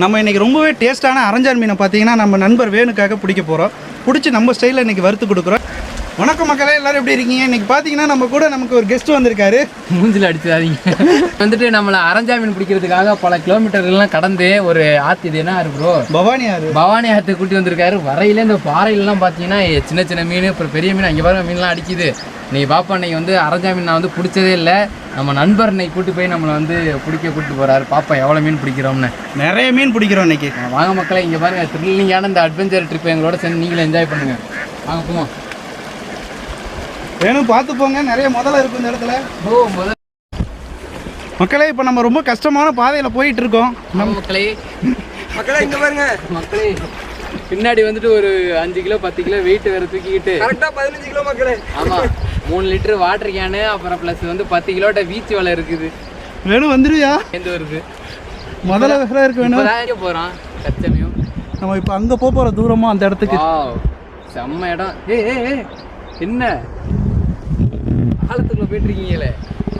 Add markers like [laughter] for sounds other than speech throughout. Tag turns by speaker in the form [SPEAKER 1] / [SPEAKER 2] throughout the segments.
[SPEAKER 1] நம்ம இன்னைக்கு ரொம்பவே டேஸ்ட்டான அரஞ்சான் மீனை பார்த்தீங்கன்னா நம்ம நண்பர் வேணுக்காக பிடிக்க போகிறோம் பிடிச்சி நம்ம ஸ்டைலில் இன்னைக்கு வறுத்து கொடுக்குறோம். வணக்கம் மக்களே எல்லாரும் எப்படி இருக்கீங்க? இன்னைக்கு பார்த்தீங்கன்னா நம்ம கூட நமக்கு ஒரு கெஸ்ட் வந்திருக்காரு.
[SPEAKER 2] மூஞ்சில அடிச்சாதீங்க வந்துட்டு நம்மளை அரஞ்சாமீன் பிடிக்கிறதுக்காக பல கிலோமீட்டர்கள்லாம் கடந்து ஒரு ஆத்து இது என்ன ஆறு ப்ரோ
[SPEAKER 1] பவானி யாரு
[SPEAKER 2] பவானி ஆத்து கூட்டி வந்திருக்காரு. வரையில இந்த பாறையிலலாம் பார்த்தீங்கன்னா சின்ன சின்ன மீன் அப்புறம் பெரிய மீன் அங்கே பாருங்க மீன்லாம் அடிக்குது. நீ பாப்பா இன்னைக்கு வந்து அரஞ்சா மீன் நான் வந்து பிடிச்சதே இல்லை. நம்ம நண்பர் இன்னைக்கு கூட்டி போய் நம்மளை வந்து பிடிக்க கூட்டி போறாரு. பாப்பா எவ்வளோ மீன் பிடிக்கிறோம்னு.
[SPEAKER 1] நிறைய மீன் பிடிக்கிறோம் இன்னைக்கு.
[SPEAKER 2] வாங்க மக்களே இங்கே பாருங்க த்ரில்லிங்கான இந்த அட்வென்ச்சர் ட்ரிப் எங்களோட சேர்ந்து நீங்களும் என்ஜாய் பண்ணுங்க. வாங்க போமா
[SPEAKER 1] வேணும் பார்த்து போங்க. நிறைய முதல்ல இருக்கும் இந்த இடத்துல.
[SPEAKER 2] ஓ முதல்.
[SPEAKER 1] மக்களே இப்போ நம்ம ரொம்ப கஷ்டமான பாதையில் போயிட்டு இருக்கோம்.
[SPEAKER 2] நம்ம மக்களே.
[SPEAKER 3] மக்களே இங்க பாருங்க.
[SPEAKER 2] மக்களே பின்னாடி வந்துட்டு ஒரு அஞ்சு கிலோ பத்து கிலோ வெயிட் வேற தூக்கிக்கிட்டு.
[SPEAKER 3] கரெக்டா பதினஞ்சு கிலோ மக்களே.
[SPEAKER 2] ஆமா. மூணு லிட்டர் வாட்டர் கேனு அப்புறம் ப்ளஸ் வந்து பத்து கிலோட்ட வீச்சு வலை இருக்குது.
[SPEAKER 1] வேணும் வந்துருவியா?
[SPEAKER 2] எந்த வருது.
[SPEAKER 1] முதல்ல வேற இருக்கு வேணும்?
[SPEAKER 2] போறான் தற்சமயம்
[SPEAKER 1] நம்ம இப்போ அங்கே போக போகிற தூரமாக அந்த இடத்துக்கு.
[SPEAKER 2] வாவ் செம்ம இடம். ஏ ஏ ஏ என்ன? ஆழத்துக்குள்ள போயிட்டு இருக்கீங்களே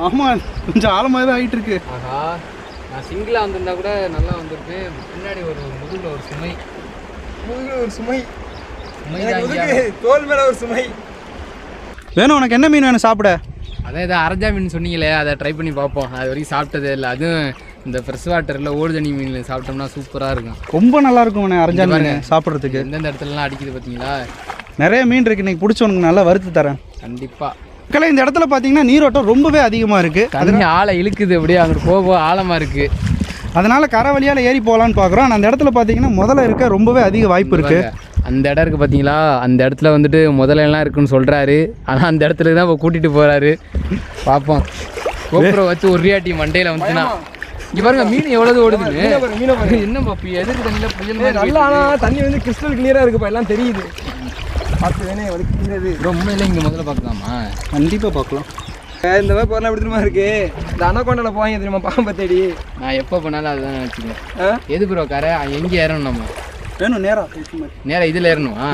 [SPEAKER 1] ஆமாம் கொஞ்சம் ஆழமாக தான் ஆகிட்டு இருக்கு
[SPEAKER 2] ஆஹா நான் சிங்கிளா வந்திருந்தா கூட நல்லா வந்திருப்பேன் பின்னாடி ஒரு முதுகுல ஒரு சுமை.
[SPEAKER 3] முதுகுல ஒரு சுமை. தோல் மேல ஒரு சுமை.
[SPEAKER 1] வேணும் உனக்கு என்ன மீன் வேணும் சாப்பிட?
[SPEAKER 2] அதான் இதை அரஞ்சா மீன் சொன்னீங்களே அதை ட்ரை பண்ணி பார்ப்போம். அது வரைக்கும் சாப்பிட்டதே இல்லை. அதுவும் இந்த ஃப்ரெஷ் வாட்டரில் ஓடு தண்ணி மீன் சாப்பிட்டோம்னா சூப்பராக இருக்கும்.
[SPEAKER 1] ரொம்ப நல்லா இருக்கும் உனக்கு அரஞ்சா மீன். சாப்பிட்றதுக்கு.
[SPEAKER 2] எந்தெந்த இடத்துலலாம் அடிக்குது பார்த்தீங்களா?
[SPEAKER 1] நிறைய மீன் இருக்கு இன்னைக்கு பிடிச்சி உனக்கு நல்லா வறுத்து தரேன்.
[SPEAKER 2] கண்டிப்பாக
[SPEAKER 1] மக்களே இந்த இடத்துல பார்த்தீங்கன்னா நீரோட்டம் ரொம்பவே அதிகமாக இருக்குது
[SPEAKER 2] தண்ணி ஆளை இழுக்குது அப்படியே அங்கிட்டு போக போக ஆழமாக இருக்குது
[SPEAKER 1] அதனால கரை வழியால் ஏறி போகலான்னு பார்க்குறோம். ஆனால் அந்த இடத்துல பார்த்தீங்கன்னா முதல்ல இருக்க ரொம்பவே அதிக வாய்ப்பு இருக்கு.
[SPEAKER 2] அந்த இடம் இருக்குது பார்த்தீங்களா அந்த இடத்துல வந்துட்டு முதல்ல எல்லாம் இருக்குன்னு சொல்கிறாரு ஆனால் அந்த இடத்துல தான் இப்போ கூட்டிகிட்டு போகிறாரு பார்ப்போம் கோபுரம் வச்சு ஒரு ரியாட்டி மண்டையில் வந்துச்சுன்னா. இங்கே பாருங்க மீன் எவ்வளவு
[SPEAKER 3] பாருங்க
[SPEAKER 2] என்ன பாப்பி எதுக்கு தண்ணியில் புயல்
[SPEAKER 3] நல்லா ஆனா தண்ணி வந்து கிறிஸ்டல் கிளியரா இருக்குப்பா எல்லாம் தெரியுது. பார்த்து வேணே வலிக்கிறது
[SPEAKER 2] ரொம்ப இல்லை இங்கே முதல்ல பார்க்கலாமா?
[SPEAKER 1] கண்டிப்பாக பார்க்கலாம்.
[SPEAKER 3] இந்த மாதிரி போறலாம் எப்படி தெரியுமா இருக்கு? இந்த அனகொண்டால போவாங்க தெரியுமா பாம்பை தேடி?
[SPEAKER 2] நான் எப்போ பண்ணாலும் அதுதான் நினச்சிக்குவேன்
[SPEAKER 3] ஆ?
[SPEAKER 2] எது ப்ரோ கார? எங்கே ஏறணும் நம்ம?
[SPEAKER 1] வேணும் நேரா.
[SPEAKER 2] நேரா இதில் ஏறணுமா.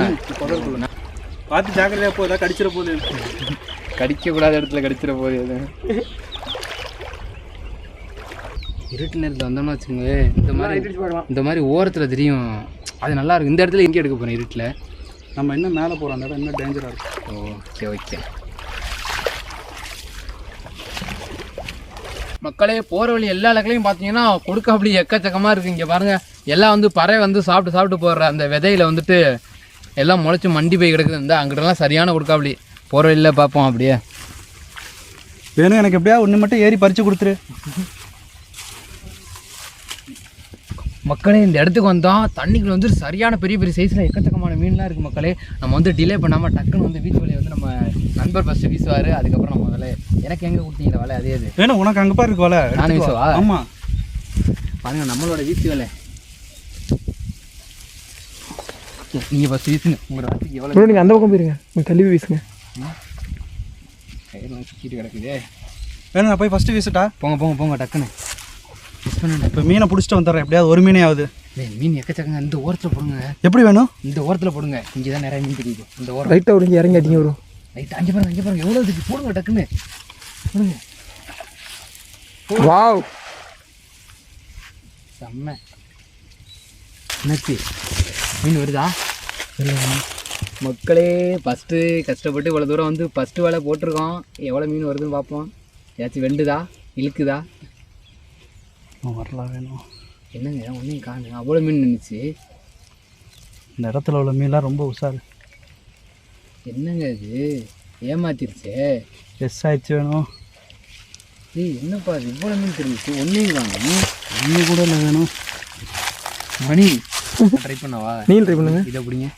[SPEAKER 1] பார்த்து ஜாக்கிரதையாக போ ஏதாவது கடிச்சிட போகுது.
[SPEAKER 2] கடிக்கக்கூடாத இடத்துல கடிச்சிட போகுது அது இருட்டு நேரத்தில் வந்தோம்னா வச்சுக்கோங்க இந்த மாதிரி இந்த மாதிரி ஓரத்தில் தெரியும். அது நல்லா இருக்கும். இந்த இடத்துல எங்கே எடுக்க போகிறேன் இருட்டில்?
[SPEAKER 1] நம்ம இன்னும் மேலே போகிறோம் அந்த இடம் இன்னும் டேஞ்சராக இருக்கும்?
[SPEAKER 2] ஓகே ஓகே மக்களே போகிற வழி எல்லா இடத்துலையும் பார்த்தீங்கன்னா கொடுக்க அப்படி எக்கச்சக்கமாக இருக்குது இங்கே பாருங்கள் எல்லாம் வந்து பறவை வந்து சாப்பிட்டு சாப்பிட்டு போடுற அந்த விதையில் வந்துட்டு எல்லாம் முளைச்சி மண்டி போய் கிடக்குது. இந்த அங்கிட்டலாம் சரியான கொடுக்காப்படி போகிற வழியில் பார்ப்போம் அப்படியே.
[SPEAKER 1] வேணும் எனக்கு எப்படியா ஒன்று மட்டும் ஏறி பறித்து கொடுத்துரு.
[SPEAKER 2] மக்களே இந்த இடத்துக்கு வந்தோம் தண்ணிக்குள்ள வந்து சரியான பெரிய பெரிய சைஸில் எக்கச்சக்கமான மீன்லாம் இருக்குது மக்களே. நம்ம வந்து டிலே பண்ணாமல் டக்குன்னு வந்து வீட்டு வலையை வந்து நம்ம நண்பர் ஃபஸ்ட்டு வீசுவார் அதுக்கப்புறம் நம்ம முதல்ல எனக்கு எங்கே கொடுத்தீங்களா வலை அதே அது
[SPEAKER 1] வேணும் உனக்கு அங்கே பாரு இருக்கு வலை.
[SPEAKER 2] நானும் வீசவா?
[SPEAKER 1] ஆமாம்
[SPEAKER 2] பாருங்க நம்மளோட வீட்டு வேலை. நீங்கள் ஃபஸ்ட் வீசுங்க. உங்களோட ராத்திரிக்கு எவ்வளோ
[SPEAKER 3] ப்ரோ நீங்க அந்த பக்கம் போயிருங்க. நீங்க தள்ளி வீசுங்க.
[SPEAKER 2] சுற்றிட்டு கிடக்குதே.
[SPEAKER 1] வேணும் நான் போய் ஃபஸ்ட்டு வீசுட்டா?
[SPEAKER 2] போங்க போங்க போங்க டக்குன்னு. மிஸ்
[SPEAKER 1] இப்போ மீனை பிடிச்சிட்டு வந்துடுறேன். எப்படியாவது ஒரு மீனே ஆகுது
[SPEAKER 2] மீன் எக்கச்சக்கங்க. இந்த ஓரத்தில் போடுங்க.
[SPEAKER 1] எப்படி வேணும்?
[SPEAKER 2] இந்த ஓரத்தில் போடுங்க. இங்கே தான் நிறைய மீன் தெரியுது இந்த ஓரம்.
[SPEAKER 3] லைட்டா ஒடுங்கி இறங்கி அடிங்க வரும்
[SPEAKER 2] ரைட் அங்கே பாருங்க அங்கே பாருங்க. எவ்வளோ இதுக்கு போடுங்க டக்குன்னு. போடுங்க.
[SPEAKER 3] வாவ்
[SPEAKER 2] செம்ம. என்னாச்சு? மீன் வருதா? மக்களே ஃபஸ்ட்டு கஷ்டப்பட்டு இவ்வளோ தூரம் வந்து ஃபஸ்ட்டு வேலை போட்டிருக்கோம். எவ்வளோ மீன் வருதுன்னு பார்ப்போம். ஏதாச்சும் வெண்டுதா? இழுக்குதா?
[SPEAKER 1] வரலாம் வேணும்.
[SPEAKER 2] என்னங்க ஒன்றையும் காணு அவ்வளோ மீன் நின்றுச்சு
[SPEAKER 1] இந்த இடத்துல உள்ள மீன்லாம் ரொம்ப உஷாரு.
[SPEAKER 2] என்னங்க இது? ஏமாத்திருச்சே.
[SPEAKER 1] எஸ் ஆயிடுச்சு வேணும்.
[SPEAKER 2] ஏய் என்னப்பா இது? இவ்வளோ மீன் தெரிஞ்சிச்சு ஒன்றையும் காணும்.
[SPEAKER 1] ஒன்று கூட இல்லை வேணும்.
[SPEAKER 2] மணி. ட்ரை பண்ணவா?
[SPEAKER 3] நீங்க ட்ரை பண்ணுங்க.
[SPEAKER 2] இதை பிடிங்க.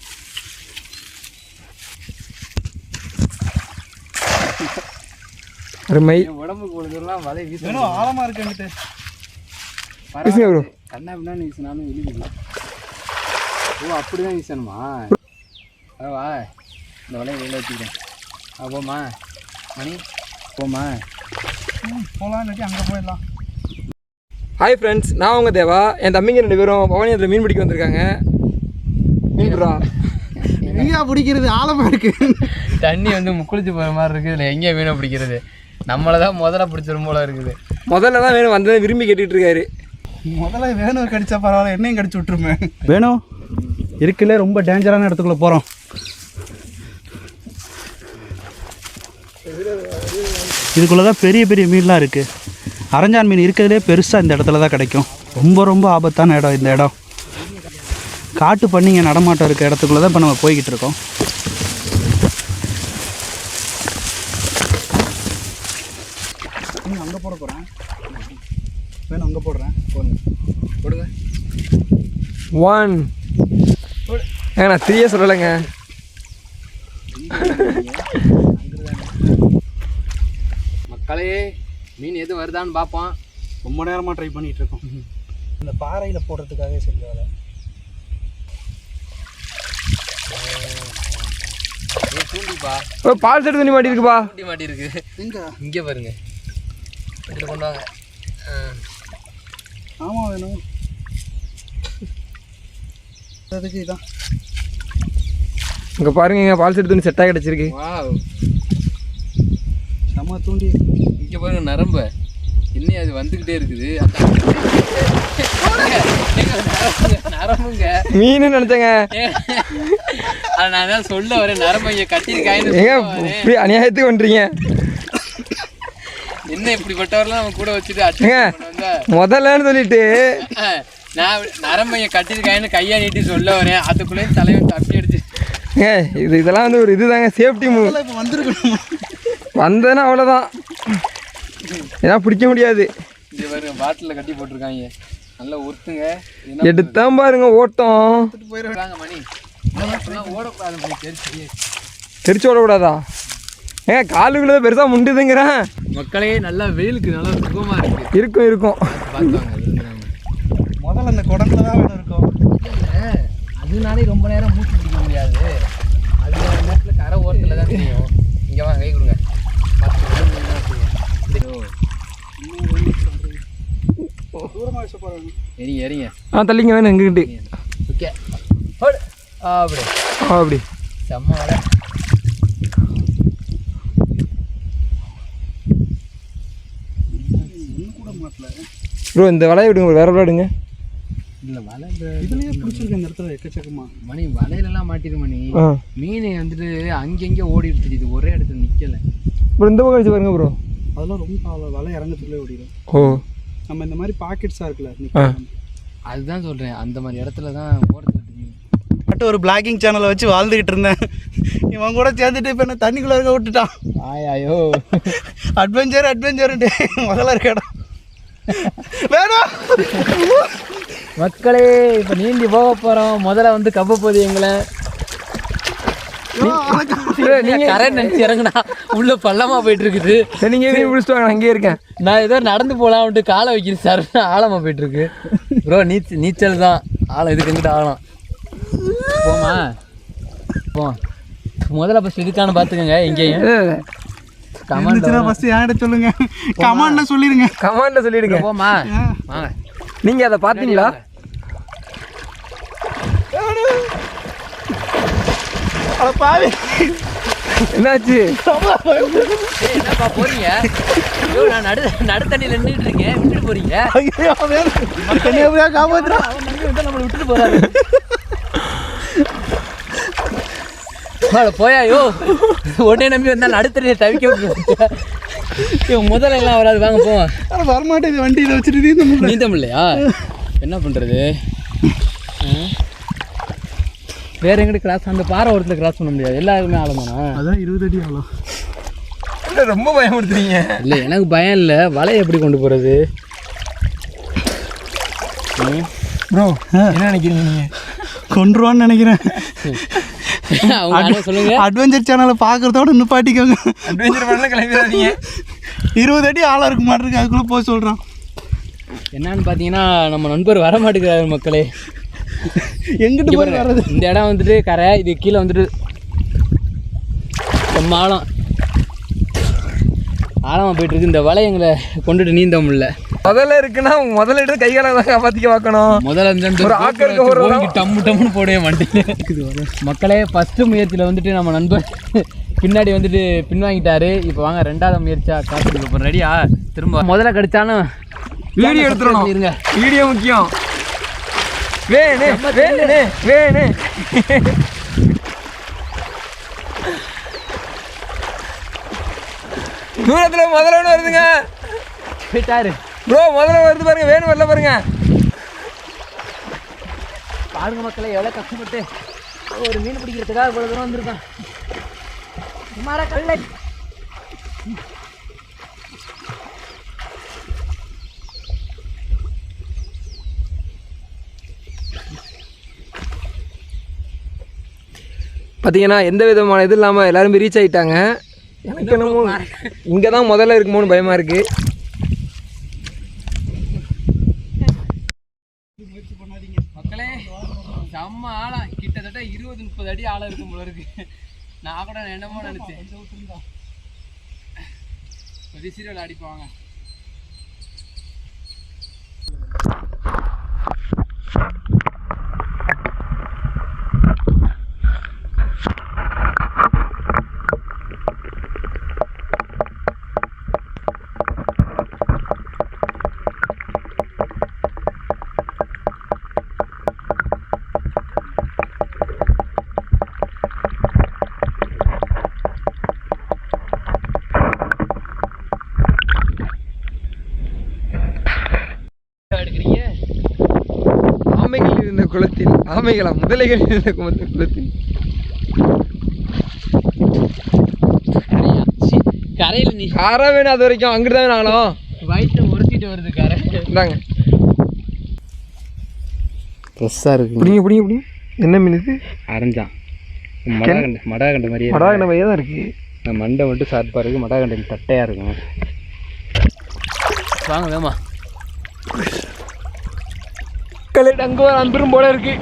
[SPEAKER 3] அருமை.
[SPEAKER 2] உடம்புக்கு கொடுத்துலாம் வலை வீச
[SPEAKER 1] வேணும் ஆழமாக இருக்குன்ட்டு
[SPEAKER 3] வீசுங்க ப்ரோ
[SPEAKER 2] கண்ணா பின்னா வீசினாலும் ஓ அப்படி தான் வீசணுமா வா இந்த வலையை வெளியில் வச்சுக்கிறேன். ஆ போமா மணி போமா
[SPEAKER 1] அங்கே போயிடலாம்.
[SPEAKER 3] ஹாய் ஃப்ரெண்ட்ஸ் நான் உங்க தேவா. என் தம்பிங்க ரெண்டு பேரும் பவானியத்தில் மீன் பிடிக்க வந்திருக்காங்க. மீன் புறா
[SPEAKER 1] எங்கேயா பிடிக்கிறது ஆழமாக இருக்கு.
[SPEAKER 2] தண்ணி வந்து முக்குளிச்சு போகிற மாதிரி இருக்குது. இதில் எங்கே மீனை பிடிக்கிறது? நம்மளை தான் முதல்ல பிடிச்சிரும் போல இருக்குது.
[SPEAKER 3] முதல்ல தான் வேணும் வந்ததை விரும்பி கேட்டுட்டு இருக்காரு.
[SPEAKER 1] முதல்ல வேணும் கடிச்சா பரவாயில்ல என்னையும் கடிச்சு விட்டுருமே. வேணும் இருக்குல்ல ரொம்ப டேஞ்சரான இடத்துக்குள்ள போகிறோம் இதுக்குள்ளே தான் பெரிய பெரிய மீன்லாம் இருக்குது அரஞ்சான் மீன் இருக்கிறதுலே பெருசாக இந்த இடத்துல தான் கிடைக்கும். ரொம்ப ரொம்ப ஆபத்தான இடம் இந்த இடம். காட்டு பண்ணிங்க நடமாட்டம் இருக்க இடத்துக்குள்ளே தான் இப்போ நம்ம போய்கிட்டு இருக்கோம் அங்கே போட போகிறேன் வேணும் அங்கே போடுறேன்
[SPEAKER 2] கொடுங்க
[SPEAKER 3] ஒன் ஏங்க நான் த்ரீயே சொல்லலைங்க.
[SPEAKER 2] மக்களே மீன் எது வருதான்னு பார்ப்போம்.
[SPEAKER 1] ரொம்ப நேரமாக ட்ரை பண்ணிகிட்டு இருக்கோம் இந்த பாறையில் போடுறதுக்காகவே சரி வேலை.
[SPEAKER 3] பால் செட்டு தண்ணி மாட்டி இருக்குப்பா
[SPEAKER 2] மாட்டி இருக்கு இங்கே பாருங்க. கொண்டு வாங்க. ஆ.
[SPEAKER 1] ஆமாம் வேணும். அதுக்கு இதான்.
[SPEAKER 3] இங்கே பாருங்க இங்கே பால் செட்டு தண்ணி செட்டாக கிடச்சிருக்கு.
[SPEAKER 1] செம்ம தூண்டி.
[SPEAKER 2] இங்கே பாருங்க நரம்பு. இன்னும் அது வந்துக்கிட்டே இருக்குது. நரம்புங்க,
[SPEAKER 3] மீன் நினச்சேங்க
[SPEAKER 2] நான் தான் சொல்ல வரேன். நரம்பு இங்கே வரேன்.
[SPEAKER 3] இப்படி அநியாயத்துக்கு பண்ணுறீங்க
[SPEAKER 2] என்ன இப்படிப்பட்டவரெல்லாம் நம்ம கூட வச்சுட்டு
[SPEAKER 3] முதல்லன்னு சொல்லிட்டு.
[SPEAKER 2] நான் நரம்பு இங்கே கட்டியிருக்காயின்னு கையா நீட்டி சொல்ல வரேன். அதுக்குள்ளேயும் தலைவன் தப்பி அடிச்சு.
[SPEAKER 3] ஏங்க இது இதெல்லாம் வந்து ஒரு இதுதாங்க சேஃப்டி மூவ்
[SPEAKER 1] இப்போ வந்திருக்கணும்?
[SPEAKER 3] வந்தேன்னா அவ்வளோதான் ஏன்னா பிடிக்க முடியாது.
[SPEAKER 2] இங்கே பாருங்க பாட்டிலில் கட்டி போட்டிருக்காங்க. நல்லா ஒருத்துங்க
[SPEAKER 3] எடுத்தான் பாருங்க ஓட்டம்.
[SPEAKER 2] வாங்க மணி. ஓடக்கூடாது தெரிச்சு
[SPEAKER 3] ஓடக்கூடாதா? ஏங்க காலுக்குள்ள பெருசாக முண்டுதுங்கிறேன்
[SPEAKER 2] மக்களே நல்லா வெயிலுக்கு நல்லா சுகமா இருக்கு.
[SPEAKER 3] இருக்கும் இருக்கும்.
[SPEAKER 1] முதல்ல அந்த குடம்புல தான் இருக்கும்.
[SPEAKER 2] அதனாலே ரொம்ப நேரம் மூச்சு பிடிக்க முடியாது. அது நேரத்தில் கரை ஓரத்தில் தான் தெரியும். இங்கே வாங்க கை கொடுங்க. எரிங்க எரிங்க.
[SPEAKER 3] ஆ தள்ளிங்க வேணும் எங்ககிட்ட.
[SPEAKER 2] ஓகே. அப்படி.
[SPEAKER 3] அப்படி.
[SPEAKER 2] செம்ம வலை
[SPEAKER 1] இன்னும் கூட மாட்டல
[SPEAKER 3] ப்ரோ இந்த வலையை விடுங்க வேற வலை விடுங்க.
[SPEAKER 2] இல்லை வலை
[SPEAKER 1] இதுலயே பிடிச்சிருக்கு இந்த இடத்துல எக்கச்சக்கமா.
[SPEAKER 2] மணி வலையிலலாம் மாட்டிடு மணி. மீன் வந்துட்டு அங்கங்கே ஓடிட்டு தெரியுது ஒரே இடத்துல நிற்கல
[SPEAKER 3] ப்ரோ இந்த பக்கம் வச்சு பாருங்க ப்ரோ
[SPEAKER 1] அதெல்லாம் ரொம்ப அவ்வளோ வலை இறங்கத்துக்குள்ளே ஓடிடும்.
[SPEAKER 3] ஓ.
[SPEAKER 1] நம்ம இந்த மாதிரி பாக்கெட்ஸாக இருக்குல்ல.
[SPEAKER 2] அதுதான் சொல்கிறேன் அந்த மாதிரி இடத்துல தான்
[SPEAKER 1] மட்டும் ஒரு பிளாகிங் சேனலை வச்சு வாழ்ந்துக்கிட்டு இருந்தேன். இவன் கூட சேர்ந்துட்டு இப்போ என்ன தண்ணிக்குள்ளே இருக்க விட்டுட்டான்.
[SPEAKER 2] ஆயாயோ. [laughs]
[SPEAKER 1] அட்வென்ச்சர் அட்வென்ச்சர்ன்ட்டு முதல்ல இருக்க இடம். வேணும்
[SPEAKER 2] மக்களே இப்போ நீந்தி போக போகிறோம் முதல்ல வந்து கப்ப போகுது எங்களை. நீங்க கரை நினச்சி இறங்குனா உள்ள பள்ளமா போயிட்டு இருக்குது
[SPEAKER 3] நீங்கள் மீன் பிடிச்சிட்டு வாங்க? நான் அங்கேயே இருக்கேன்.
[SPEAKER 2] நான் ஏதோ நடந்து போலாம்ட்டு காலை வைக்கிறேன் சார். ஆழமா போயிட்டு இருக்கு ப்ரோ நீச்சல் நீச்சல் தான். ஆழம் இதுக்கு எங்கிட்ட ஆழம் போமா போ. முதல்ல ஃபஸ்ட் இதுக்கான பார்த்துக்கோங்க எங்கேயும் கமாண்ட்
[SPEAKER 1] இருந்துச்சுன்னா ஃபஸ்ட்டு என்கிட்ட சொல்லுங்க? கமாண்டில் சொல்லிடுங்க.
[SPEAKER 3] கமாண்டில் சொல்லிடுங்க.
[SPEAKER 2] போமா வாங்க.
[SPEAKER 3] நீங்கள் அதை பார்த்தீங்களா?
[SPEAKER 1] அட பாவி.
[SPEAKER 3] என்னாச்சு?
[SPEAKER 2] என்னப்பா போறீங்க? ஐயோ நான் நடு நடு தண்ணியில் நின்றுட்டு இருக்கேன். விட்டுட்டு போறீங்க?
[SPEAKER 1] ஐயோ வேணும் என்னை எப்படியா காப்பாத்துறா
[SPEAKER 2] அவன் நம்பி வந்து நம்மளை விட்டுட்டு போறாரு. வாழ போயாயோ? உடனே நம்பி வந்தா நடுத்தண்ணியை தவிக்க விட்டு இவன் முதல்ல எல்லாம் வராது. வாங்க போவோம்.
[SPEAKER 1] அட வரமாட்டேங்குது. வண்டி இதை வச்சுட்டு
[SPEAKER 2] நீந்தம் இல்லையா என்ன பண்றது? ஆ? வேற எங்கிட்ட கிராஸ் அந்த பாறை ஓரத்தில் கிராஸ் பண்ண முடியாது. எல்லாருமே ஆழமானா?
[SPEAKER 1] அதான் இருபது அடி ஆகலாம்
[SPEAKER 3] என்ன ரொம்ப பயமுறுத்துறீங்க?
[SPEAKER 2] இல்லை எனக்கு பயம் இல்லை. வலையை எப்படி கொண்டு போகிறது
[SPEAKER 3] ப்ரோ என்ன நினைக்கிறீங்க நீங்கள்
[SPEAKER 1] கொண்டுருவான்னு நினைக்கிறேன். [laughs]
[SPEAKER 2] சொல்லுங்க.
[SPEAKER 1] அட்வென்ச்சர் சேனலை பார்க்குறதோட நிப்பாட்டிக்கோங்க.
[SPEAKER 3] அட்வென்ச்சர் பண்ணலாம் கிளம்பிடாதீங்க.
[SPEAKER 1] இருபது அடி ஆளாக இருக்க மாட்டிருக்கு அதுக்குள்ளே போக சொல்கிறான்
[SPEAKER 2] என்னன்னு பார்த்தீங்கன்னா நம்ம நண்பர் வர மாட்டேங்கிறாரு மக்களே.
[SPEAKER 1] எங்கிட்டு போய் வர்றது?
[SPEAKER 2] இந்த இடம் வந்துட்டு கரை இது கீழே வந்துட்டு ரொம்ப ஆழம் ஆழமாக போயிட்டு இருக்கு. இந்த வலை எங்களை கொண்டுட்டு நீந்த முடியல.
[SPEAKER 3] முதல்ல இருக்குன்னா முதல்ல எடுத்து கை காலை தான் காப்பாற்றிக்க பார்க்கணும்.
[SPEAKER 2] முதல்ல
[SPEAKER 3] ஒரு ஆக்கருக்கு ஒரு
[SPEAKER 2] டம்மு டம்முன்னு போடுவேன் வண்டியில் மக்களே ஃபஸ்ட்டு முயற்சியில் வந்துட்டு நம்ம நண்பர் பின்னாடி வந்துட்டு பின்வாங்கிட்டாரு. இப்போ வாங்க ரெண்டாவது முயற்சியாக காத்துக்கு இப்போ ரெடியா திரும்ப. முதல்ல கடிச்சாலும்
[SPEAKER 3] வீடியோ எடுத்துடணும்.
[SPEAKER 2] இருங்க.
[SPEAKER 3] வீடியோ முக்கியம். வேணு வேணு வேணு தூரத்துல முதல்ல வருதுங்க.
[SPEAKER 2] போயிட்டாரு.
[SPEAKER 3] ப்ரோ முதல்ல வருது பாருங்க வேணும் வரல பாருங்க.
[SPEAKER 2] பாருங்க மக்களே எவ்வளோ கஷ்டப்பட்டு ஒரு மீன் பிடிக்கிறதுக்காக இவ்வளோ தூரம் வந்திருக்கான் சுமாரா கல்லை.
[SPEAKER 3] பார்த்தீங்கன்னா எந்த விதமான இது இல்லாமல் எல்லாருமே ரீச் ஆகிட்டாங்க எனக்கு என்னமோ இங்கே தான் முதல்ல இருக்குமோன்னு பயமாக இருக்குது
[SPEAKER 2] மக்களே செம்ம ஆழம் கிட்டத்தட்ட இருபது முப்பது இருக்கும் போல இருக்கு நான் கூட என்னமோ நினைச்சேன் விசிறியில் அடிப்பாங்க you
[SPEAKER 3] ஆமைகள் இருந்த குளத்தில் ஆமைகளா? முதலைகள் குளத்தில்.
[SPEAKER 2] கரையில நீ
[SPEAKER 3] காரா வேணும் அது வரைக்கும் அங்கிட்டு தான் ஆளும்
[SPEAKER 2] வயிற்று உரசிட்டு வருது கரை.
[SPEAKER 3] இந்தாங்க.
[SPEAKER 2] ஃப்ரெஷ்ஷாக இருக்கு.
[SPEAKER 3] பிடிங்க பிடிங்க பிடிங்க. என்ன மீன் இது?
[SPEAKER 2] அரைஞ்சான் மடாகண்ட மடாகண்ட மாதிரியே
[SPEAKER 3] மடாகன பையா தான் இருக்கு.
[SPEAKER 2] நான் மண்டை மட்டும் ஷார்ப்பாக இருக்குது மடாகண்டன் தட்டையாக இருக்கும். வாங்க வேமா.
[SPEAKER 3] கலெக்ட் அங்கே ஒரு அன்பரும் போல இருக்கு.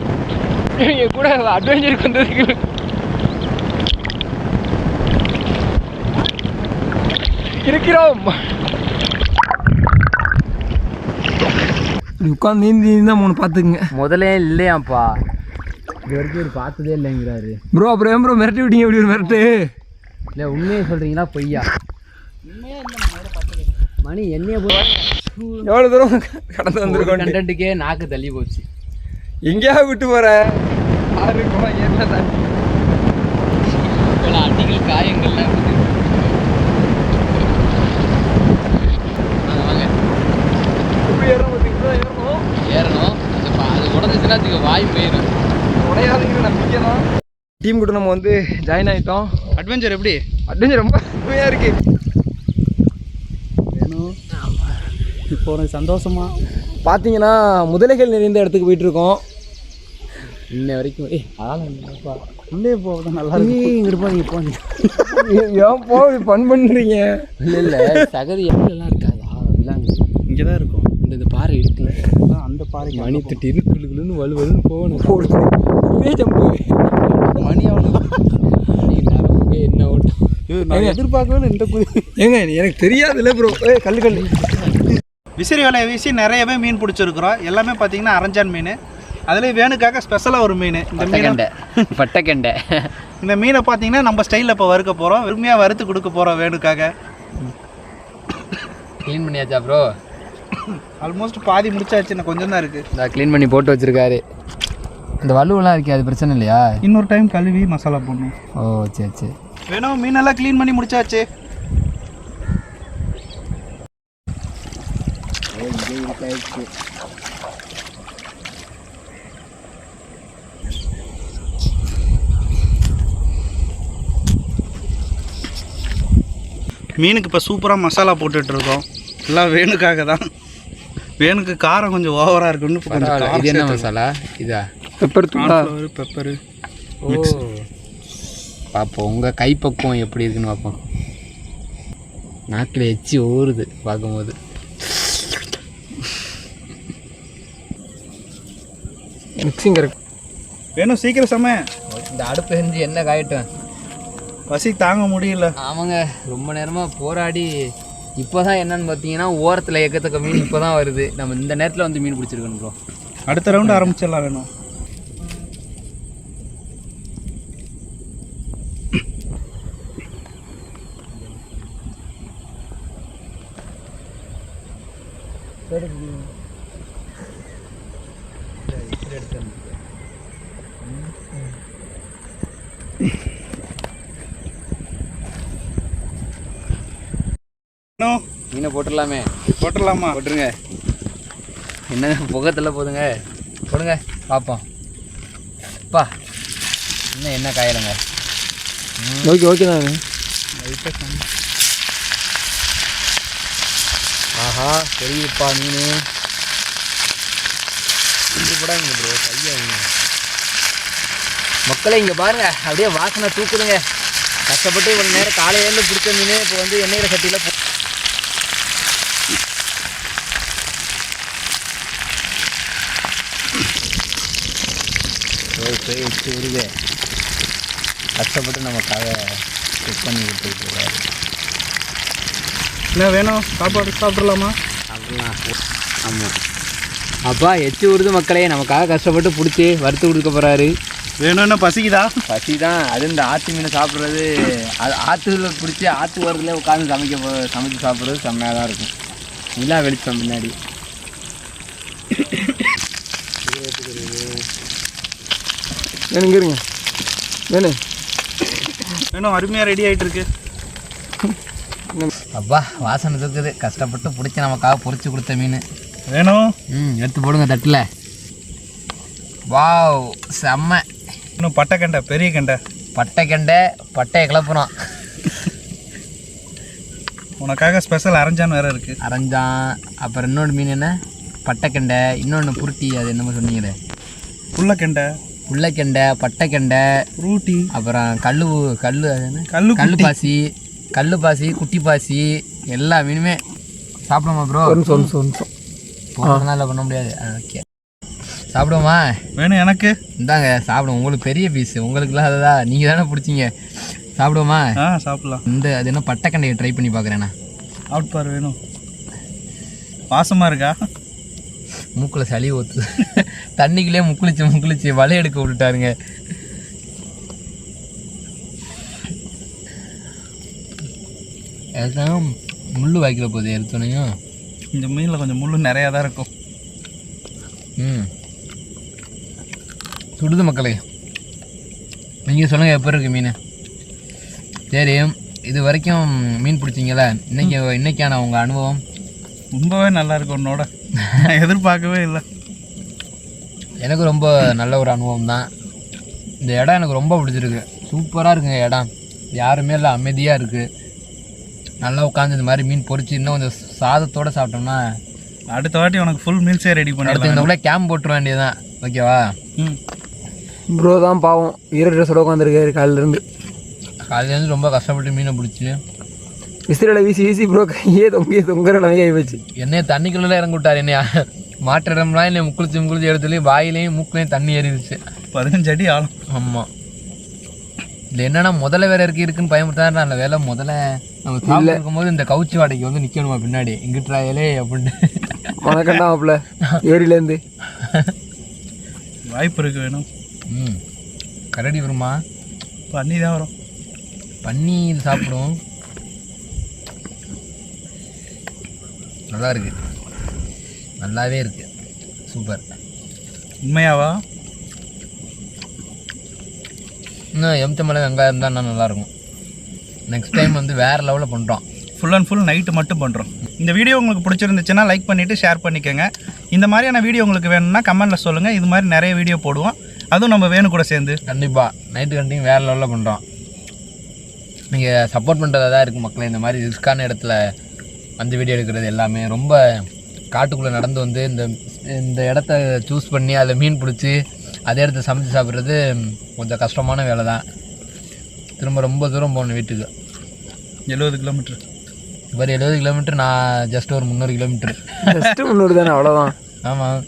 [SPEAKER 3] என் கூட அட்வென்ச்சருக்கு வந்ததுக்கு. இருக்கிறோம். உட்காந்து நீந்தி நீந்தி தான் மூணு பார்த்துக்குங்க.
[SPEAKER 2] முதலே இல்லையாப்பா. இது வரைக்கும் ஒரு பார்த்ததே இல்லைங்கிறாரு.
[SPEAKER 3] ப்ரோ அப்புறம் ஏன் ப்ரோ மிரட்டி விட்டீங்க? இப்படி ஒரு மிரட்டு.
[SPEAKER 2] இல்லை உண்மையை சொல்கிறீங்களா பொய்யா? மணி என்னைய போய்
[SPEAKER 3] எவ்வளோ தூரம் கடந்து வந்திருக்கோம்?
[SPEAKER 2] கண்டென்ட்டுக்கே நாக்கு தள்ளி போச்சு.
[SPEAKER 3] எங்கேயாவது விட்டு போற? ஆறு குளம் என்ன தண்ணி
[SPEAKER 2] அடிகள் காயங்கள்லாம் இருக்குது
[SPEAKER 3] ஏறணும்
[SPEAKER 2] அது உடஞ்சிச்சுன்னா அதுக்கு வாய் போயிடும்
[SPEAKER 3] உடையாதுங்கிற நம்பிக்கை தான். டீம் கூட நம்ம வந்து ஜாயின் ஆகிட்டோம்
[SPEAKER 1] அட்வென்ச்சர் எப்படி?
[SPEAKER 3] அட்வென்ச்சர் ரொம்ப அருமையாக இருக்கு.
[SPEAKER 1] வேணும் இப்போ ஒரு சந்தோஷமா?
[SPEAKER 3] பார்த்தீங்கன்னா முதலைகள் நிறைந்த இடத்துக்கு போயிட்டு இருக்கோம்
[SPEAKER 2] இன்ன வரைக்கும். ஏய் ஆளம் இல்லைப்பா
[SPEAKER 1] உள்ளே போவது நல்லா இருக்கு.
[SPEAKER 2] இங்கிட்டு போங்க போங்க
[SPEAKER 3] ஏன் போ ஃபன் பண்ணுறீங்க
[SPEAKER 2] இல்லை இல்லை சகதி எல்லாம் இருக்காதா? இல்லாங்க
[SPEAKER 1] இங்கே தான் இருக்கும்.
[SPEAKER 2] இந்த இந்த பாறை இருக்குல்ல
[SPEAKER 1] அந்த பாறை
[SPEAKER 2] மணி தட்டி இருக்குன்னு வலு வலுன்னு போகணும்.
[SPEAKER 3] ஒரே ஜம்பு
[SPEAKER 1] மணி அவ்வளோ
[SPEAKER 2] என்ன ஓட்டம்?
[SPEAKER 1] நான் எதிர்பார்க்கவே இந்த
[SPEAKER 3] ஏங்க எனக்கு தெரியாதுல்ல ப்ரோ ஏ கல்லு கல்லு.
[SPEAKER 1] விசிறி வலையை வீசி நிறையவே மீன் பிடிச்சிருக்கிறோம். எல்லாமே பார்த்தீங்கன்னா அரஞ்சான் மீன். அதுலேயும் வேணுக்காக ஸ்பெஷலாக ஒரு மீன். இந்த மீனை
[SPEAKER 2] பட்டக்கெண்டை
[SPEAKER 1] இந்த மீனை பார்த்தீங்கன்னா நம்ம ஸ்டைலில் இப்போ வறுக்க போகிறோம் வெறுமையாக வறுத்து கொடுக்க போகிறோம் வேணுக்காக.
[SPEAKER 2] க்ளீன் பண்ணியாச்சா ப்ரோ
[SPEAKER 1] ஆல்மோஸ்ட் பாதி முடிச்சாச்சு இன்னும் கொஞ்சம் தான் இருக்குது
[SPEAKER 2] இந்த க்ளீன் பண்ணி போட்டு வச்சிருக்காரு. இந்த வலுவெல்லாம் இருக்கே அது பிரச்சனை இல்லையா?
[SPEAKER 1] இன்னொரு டைம் கழுவி மசாலா போடணும்.
[SPEAKER 2] ஓ சரி சரி.
[SPEAKER 1] வேணும் மீனெல்லாம் க்ளீன் பண்ணி முடிச்சாச்சு. மீனுக்கு இப்போ சூப்பராக மசாலா போட்டுட்ருக்கோம். எல்லாம் வேணுக்காக தான். வேணுக்கு காரம் கொஞ்சம் ஓவராக இருக்குன்னு கொஞ்சம்
[SPEAKER 2] இது என்ன மசாலா? இதா?
[SPEAKER 3] பெப்பர் தூளா
[SPEAKER 1] பெப்பரு
[SPEAKER 2] ஓ. பார்ப்போம் உங்கள் கைப்பக்குவம் எப்படி இருக்குன்னு பார்ப்போம் நாக்கில் எச்சி ஊறுது பார்க்கும்போது.
[SPEAKER 3] Mixing correct.
[SPEAKER 1] வேணும் சீக்கிரம் சம.
[SPEAKER 2] இந்த அடுப்பு செஞ்சு என்ன காயட்டும்
[SPEAKER 1] பசி தாங்க முடியல.
[SPEAKER 2] ஆமாங்க ரொம்ப நேரமாக போராடி இப்போ தான் என்னன்னு பார்த்தீங்கன்னா ஓரத்தில் ஏக்கத்தக்க மீன் இப்போ தான் வருது. நம்ம இந்த நேரத்தில் வந்து மீன் பிடிச்சிருக்கணும் ப்ரோ
[SPEAKER 1] அடுத்த ரவுண்டு ஆரம்பிச்சிடலாம் வேணும் இன்னும்
[SPEAKER 2] மீனை போட்டுடலாமே.
[SPEAKER 1] போட்டுடலாமா?
[SPEAKER 2] போட்டுருங்க. என்ன புகத்தில் போதுங்க. போடுங்க பார்ப்போம் அப்பா இன்னும் என்ன காயலைங்க?
[SPEAKER 3] ஓகே ஓகே தானே
[SPEAKER 2] ஆஹா தெரியுதுப்பா மீன். இது போடாங்க ப்ரோ கையா மக்களே இங்கே பாருங்க அப்படியே வாசனை தூக்குதுங்க. கஷ்டப்பட்டு இவ்வளோ நேரம் காலையிலேருந்து பிடிச்ச மீன் இப்போ வந்து எண்ணெயில் சட்டியில் போய் வச்சு கஷ்டப்பட்டு நமக்காக செக் பண்ணி கொடுத்துக்கிட்டு இருக்காரு.
[SPEAKER 1] என்ன வேணும்? சாப்பாடு சாப்பிட்றலாமா
[SPEAKER 2] அப்படிலாம் ஆமாம் அப்பா எச்சு விடுது மக்களே நமக்காக கஷ்டப்பட்டு பிடிச்சி வறுத்து கொடுக்க போகிறாரு
[SPEAKER 1] வேணும்னு பசிக்குதா?
[SPEAKER 2] பசி தான் அது இந்த ஆற்று மீனை சாப்பிட்றது. அது ஆற்றுல பிடிச்சி ஆற்று ஓரத்துல உட்காந்து சமைக்க போ சமைச்சு சாப்பிட்றது செம்மையாக தான் இருக்கும். நிலா வெளிச்சம் முன்னாடி
[SPEAKER 3] வேணுங்க இருங்க. வேணும்
[SPEAKER 1] வேணும் அருமையாக ரெடி ஆகிட்டு இருக்கு
[SPEAKER 2] அப்பா வாசனை தூக்குது. கஷ்டப்பட்டு பிடிச்சி நமக்காக பொரிச்சு கொடுத்த மீன்.
[SPEAKER 1] வேணும்
[SPEAKER 2] ம் எடுத்து போடுங்க தட்டில். வாவ் செம்ம.
[SPEAKER 1] இன்னும் பட்டை கண்டை பெரிய கண்டை.
[SPEAKER 2] பட்டை கெண்டை பட்டையை கிளப்புறோம்.
[SPEAKER 1] உனக்காக ஸ்பெஷல் அரஞ்சான் வேற இருக்கு.
[SPEAKER 2] அரைஞ்சான். அப்புறம் இன்னொன்று மீன் என்ன? பட்டைக்கெண்டை இன்னொன்று புருட்டி அது என்னமோ சொன்னீங்களே.
[SPEAKER 1] புள்ளக்கெண்டை
[SPEAKER 2] புள்ளைக்கெண்டை பட்டைக்கெண்டை
[SPEAKER 1] ஃப்ரூட்டி
[SPEAKER 2] அப்புறம் அது என்ன?
[SPEAKER 1] கல்லு
[SPEAKER 2] கல்லு பாசி கல்லு பாசி குட்டி பாசி எல்லா மீனுமே சாப்பிடுமா ப்ரோ
[SPEAKER 3] ஒரு நிமிஷம்.
[SPEAKER 2] போகிறதுனால பண்ண முடியாது. ஓகே சாப்பிடுவோமா?
[SPEAKER 1] வேணும் எனக்கு.
[SPEAKER 2] இந்தாங்க சாப்பிடுவோம். உங்களுக்கு பெரிய பீஸ் உங்களுக்குலாம் அதுதா நீங்கள் தானே பிடிச்சிங்க. சாப்பிடுவோமா?
[SPEAKER 1] ஆ சாப்பிடலாம்.
[SPEAKER 2] இந்த அது என்ன பட்டைக்கண்டையை ட்ரை பண்ணி பார்க்குறேண்ணா
[SPEAKER 1] அவுட் பார் வேணும் வாசமாக இருக்கா?
[SPEAKER 2] மூக்கில் சளி ஊற்று தண்ணிக்குள்ளே முக்குளிச்சு முக்குளிச்சு வலை எடுக்க விட்டுட்டாருங்க அதுதான் முள் வாய்க்கிற போகுது எடுத்தோனையும்.
[SPEAKER 1] இந்த மீனில் கொஞ்சம் முள் நிறையா தான் இருக்கும்.
[SPEAKER 2] ம். சுடுது மக்களே. நீங்கள் சொல்லுங்கள் எப்போ இருக்கு மீன்? சரி இது வரைக்கும் மீன் பிடிச்சிங்கள? இன்னைக்கு இன்னைக்கான உங்கள் அனுபவம்?
[SPEAKER 1] ரொம்பவே நல்லா இருக்கு உன்னோட. நான் எதிர்பார்க்கவே இல்லை.
[SPEAKER 2] எனக்கு ரொம்ப நல்ல ஒரு அனுபவம் தான். இந்த இடம் எனக்கு ரொம்ப பிடிச்சிருக்கு. சூப்பராக இருக்குங்க இடம். யாருமே இல்லை அமைதியாக இருக்குது நல்லா உட்காந்து இந்த மாதிரி மீன் பொரிச்சு இன்னும் கொஞ்சம் சாதத்தோடு சாப்பிட்டோம்னா
[SPEAKER 1] அடுத்த வாட்டி உனக்கு ஃபுல் மீல்ஸே ரெடி
[SPEAKER 2] அடுத்து
[SPEAKER 1] பண்ணிடலாம்
[SPEAKER 2] இந்த கூட கேம்ப் போட்டுற வேண்டியதுதான். ஓகேவா
[SPEAKER 1] ம்.
[SPEAKER 3] ப்ரோ தான் பாவம். ஈர ட்ரெஸ்ஸோட உட்காந்துருக்காரு காலிலேருந்து
[SPEAKER 2] காலையிலேருந்து ரொம்ப கஷ்டப்பட்டு மீனை பிடிச்சி.
[SPEAKER 3] விசிறில வீசி வீசி ப்ரோ கையே தொங்கிய தொங்குற நிலைமை போச்சு
[SPEAKER 2] என்னைய தண்ணிக்குள்ளே இறங்கி விட்டார் என்னைய. மாற்ற இடம்லாம் என்னை முக்குளிச்சு முக்குளிச்சு எடுத்துலேயும் வாயிலையும் மூக்குலையும் தண்ணி ஏறிடுச்சு.
[SPEAKER 1] பதினஞ்சு அடி ஆளும்
[SPEAKER 2] ஆமாம் இல்லை என்னன்னா முதல்ல வேற இருக்கு இருக்குன்னு பயமுறுத்தா நல்ல வேலை முதல்ல நம்ம சாப்பிட்டு இருக்கும்போது இந்த கவுச்சி வாடகைக்கு வந்து நிற்கணுமா பின்னாடி? இங்கிட்டாயலே அப்படின்ட்டு.
[SPEAKER 3] உனக்கண்டா மாப்பிள்ள. ஏரியிலேருந்து.
[SPEAKER 1] வாய்ப்பு இருக்கு வேணும்.
[SPEAKER 2] ம். கரடி வருமா?
[SPEAKER 1] பண்ணி தான் வரும்.
[SPEAKER 2] பண்ணி இது சாப்பிடும். நல்லா இருக்கு நல்லாவே இருக்கு. சூப்பர்.
[SPEAKER 1] உண்மையாவா?
[SPEAKER 2] இன்னும் எம்த்தமலை வெங்காயம் இருந்தால் இன்னும் நல்லாயிருக்கும் நெக்ஸ்ட் டைம் வந்து வேறு லெவலில் பண்ணுறோம்
[SPEAKER 1] ஃபுல் அண்ட் ஃபுல் நைட்டு மட்டும் பண்ணுறோம் இந்த வீடியோ உங்களுக்கு பிடிச்சிருந்துச்சுன்னா லைக் பண்ணிவிட்டு ஷேர் பண்ணிக்கோங்க. இந்த மாதிரியான வீடியோ உங்களுக்கு வேணும்னா கமெண்ட்டில் சொல்லுங்கள் இது மாதிரி நிறைய வீடியோ போடுவோம். அதுவும் நம்ம வேணும் கூட சேர்ந்து.
[SPEAKER 2] கண்டிப்பாக நைட்டு கண்டிப்பாக வேறு லெவலில் பண்ணுறோம் நீங்கள் சப்போர்ட் பண்ணுறதா தான் இருக்குது மக்களே. இந்த மாதிரி ரிஸ்க்கான இடத்துல வந்து வீடியோ எடுக்கிறது எல்லாமே ரொம்ப காட்டுக்குள்ளே நடந்து வந்து இந்த இந்த இடத்த சூஸ் பண்ணி அதில் மீன் பிடிச்சி அதே இடத்த சமைச்சு சாப்பிட்றது கொஞ்சம் கஷ்டமான வேலை தான் திரும்ப ரொம்ப தூரம் போகணும் வீட்டுக்கு.
[SPEAKER 1] எழுபது கிலோமீட்டர்
[SPEAKER 2] ஒரு எழுபது கிலோமீட்டர் நான் ஜஸ்ட் ஒரு முந்நூறு கிலோமீட்டர்
[SPEAKER 3] ஜஸ்ட் முன்னூறு தானே அவ்வளோதான்
[SPEAKER 2] ஆமாம்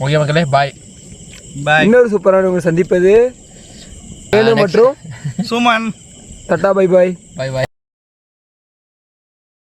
[SPEAKER 2] ஓகே மக்களே பாய்
[SPEAKER 1] பாய்
[SPEAKER 3] இன்னொரு சூப்பரான உங்களை சந்திப்பது. மற்றும்
[SPEAKER 1] சுமன்.
[SPEAKER 3] தட்டா பை பாய்
[SPEAKER 2] பாய் பாய்